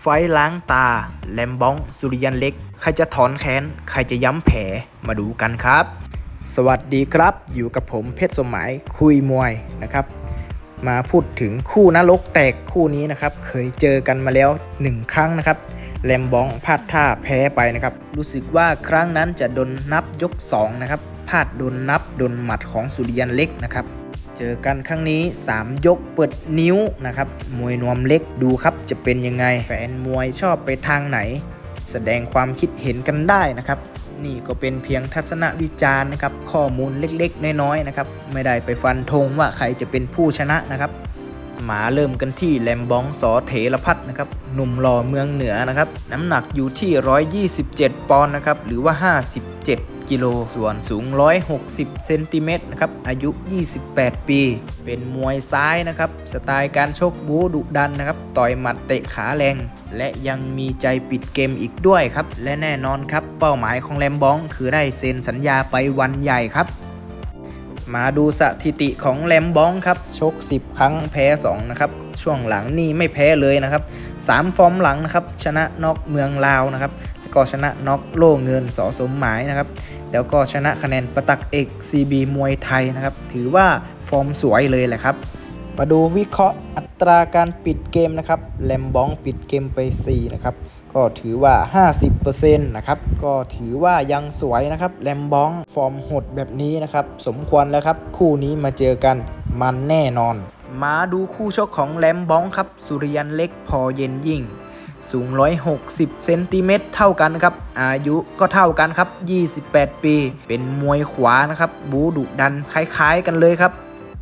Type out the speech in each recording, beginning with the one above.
ไฟล้างตา แลมบ้อง สุริยันเล็ก ใครจะถอนแขนใครจะย้ำแผล มาดูกันครับ สวัสดีครับ อยู่กับผมเพชรสมหมาย คุยมวยนะครับ มาพูดถึงคู่นรกแตกคู่นี้นะครับ เคยเจอกันมาแล้ว 1 ครั้งนะครับ แลมบ้องพลาดท่าแพ้ไปนะครับ รู้สึกว่าครั้งนั้นจะโดนนับยก 2 นะครับพลาดโดนนับโดนหมัดของสุริยันเล็กนะครับ เจอกันครั้งนี้ 3 ยกเปิดนิ้วนะครับ มวยนวมเล็กดูครับจะเป็นยังไง แฟนมวยชอบไปทางไหน แสดงความคิดเห็นกันได้นะครับ นี่ก็เป็นเพียงทัศนวิจารณ์นะครับ ข้อมูลเล็กๆ น้อยๆนะครับ ไม่ได้ไปฟันธงว่าใครจะเป็นผู้ชนะนะครับมาเริ่มกันที่แลมบองสอเถรพัฒน์นะครับ หนุ่มหล่อเมืองเหนือนะครับ น้ำหนักอยู่ที่ 127 ปอนด์นะครับ หรือว่า 57 กิโล ส่วนสูง 160 เซนติเมตรนะครับ อายุ 28 ปี เป็นมวยซ้ายนะครับ สไตล์การชกบูดุดันนะครับ ต่อยหมัดเตะขาแรง และยังมีใจปิดเกมอีกด้วยครับ และแน่นอนครับ เป้าหมายของแลมบอง คือได้เซ็นสัญญาไปวันใหญ่ครับมาดูสถิติของแลมบองครับ ชก 10 ครั้งแพ้ 2 นะครับ ช่วงหลังนี่ไม่แพ้เลยนะครับ 3 ฟอร์มหลังนะครับ ชนะนอกเมืองลาวนะครับ ก็ชนะน็อกโล่เงินสอสมหมายนะครับ แล้วก็ชนะคะแนนประตักเอก CB มวยไทยนะครับ ถือว่าฟอร์มสวยเลยแหละครับ มาดูวิเคราะห์อัตราการปิดเกมนะครับแลมบองปิดเกมไป 4 นะครับ ก็ถือว่า 50%นะครับ ก็ถือว่ายังสวยนะครับแลมบองฟอร์มหดแบบนี้นะครับ สมควรแล้วครับ คู่นี้มาเจอกันมันแน่นอน มาดูคู่ชกของแลมบองครับ สุริยันเล็กพอเย็นยิ่ง สูง 160 เซนติเมตรเท่ากันครับ อายุก็เท่ากันครับ 28 ปี เป็นมวยขวานะครับ บูดุดันคล้ายๆกันเลยครับ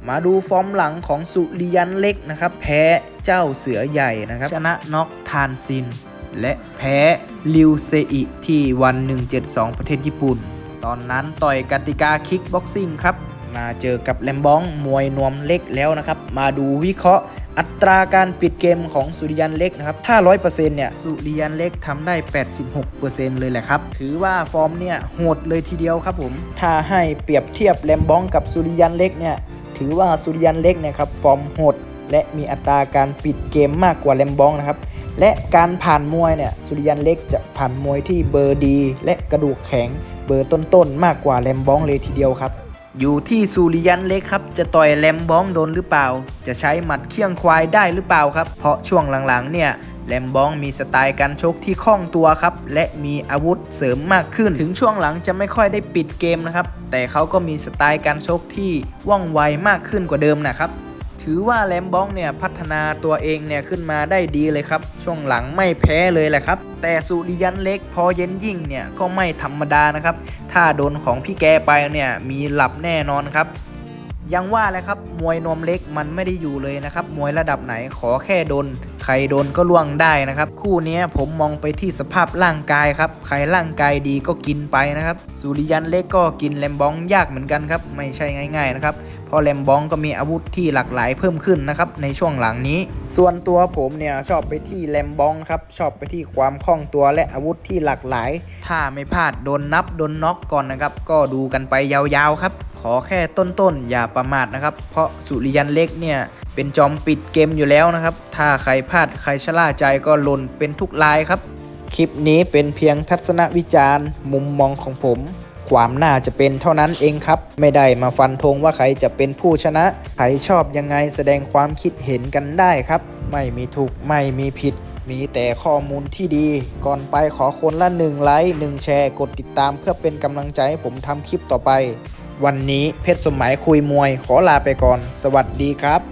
มาดูฟอร์มหลังของสุริยันเล็กนะครับ แพ้เจ้าเสือใหญ่นะครับ ชนะน็อกทานซิน และแพ้ลิวเซอิที่วัน 172 ประเทศญี่ปุ่น ตอนนั้นต่อยกติกาคิกบ็อกซิ่งครับ มาเจอกับแลมบองมวยนวมเล็กแล้วนะครับ มาดูวิเคราะห์ อัตราการปิดเกมของสุริยันเล็กนะครับ ถ้า 100%เนี่ย สุริยันเล็กทำได้ 86%เลยแหละครับ ถือว่าฟอร์มเนี่ยโหดเลยทีเดียวครับผม ถ้าให้เปรียบเทียบแลมบองกับสุริยันเล็กเนี่ย ถือว่าสุริยันเล็กเนี่ยครับฟอร์มโหด และมีอัตราการปิดเกมมากกว่าแลมบองนะครับ และการผ่านมวยเนี่ย สุริยันเล็กจะผ่านมวยที่เบอร์ดี และกระดูกแข็ง เบอร์ต้นๆมากกว่าแลมบองเลยทีเดียวครับ อยู่ที่สุริยันเล็กครับ จะต่อยแลมบองโดนหรือเปล่า จะใช้หมัดเคี่ยงควายได้หรือเปล่าครับ เพราะช่วงหลังๆเนี่ยแลมบองมีสไตล์การชกที่คล่องตัวครับ และมีอาวุธเสริมมากขึ้น ถึงช่วงหลังจะไม่ค่อยได้ปิดเกมนะครับ แต่เขาก็มีสไตล์การชกที่ว่องไวมากขึ้นกว่าเดิมนะครับ ถือว่าแลมบองเนี่ยพัฒนาตัวเองเนี่ยขึ้นมาได้ดีเลยครับ ช่วงหลังไม่แพ้เลยแหละครับ แต่สุริยันเล็กพอเย็นยิ่งเนี่ยก็ไม่ธรรมดานะครับ ถ้าโดนของพี่แกไปเนี่ยมีหลับแน่นอนครับ ยังว่าแหละครับมวยนวมเล็กมันไม่ได้อยู่เลยนะครับ มวยระดับไหนขอแค่โดน ใครโดนก็ล่วงได้นะครับ คู่นี้ผมมองไปที่สภาพร่างกายครับ ใครร่างกายดีก็กินไปนะครับ สุริยันเล็กก็กินแลมบองยากเหมือนกันครับ ไม่ใช่ง่าย ๆ นะครับเพราะแลมบองก็มีอาวุธที่หลากหลายเพิ่มขึ้นนะครับในช่วงหลังนี้ ส่วนตัวผมเนี่ยชอบไปที่แลมบองครับชอบไปที่ความคล่องตัวและอาวุธที่หลากหลาย ถ้าไม่พลาดโดนนับโดนน็อกก่อนนะครับ ก็ดูกันไปยาวๆครับ ขอแค่ต้นๆ อย่าประมาทนะครับ เพราะสุริยันเล็กเนี่ย เป็นจอมปิดเกมอยู่แล้วนะครับ ถ้าใครพลาดใครชะล่าใจก็หล่นเป็นทุกลายครับ คลิปนี้เป็นเพียงทัศนวิจารณ์ มุมมองของผม ความน่าจะเป็นเท่านั้นเองครับ ไม่ได้มาฟันธงว่าใครจะเป็นผู้ชนะ ใครชอบยังไงแสดงความคิดเห็นกันได้ครับ ไม่มีถูกไม่มีผิดมีแต่ข้อมูลที่ดี ก่อนไปขอคนละ1ไลค์1แชร์ กดติดตามเพื่อเป็นกำลังใจให้ผมทำคลิปต่อไป วันนี้เพชรสมหมายคุยมวยขอลาไปก่อน สวัสดีครับ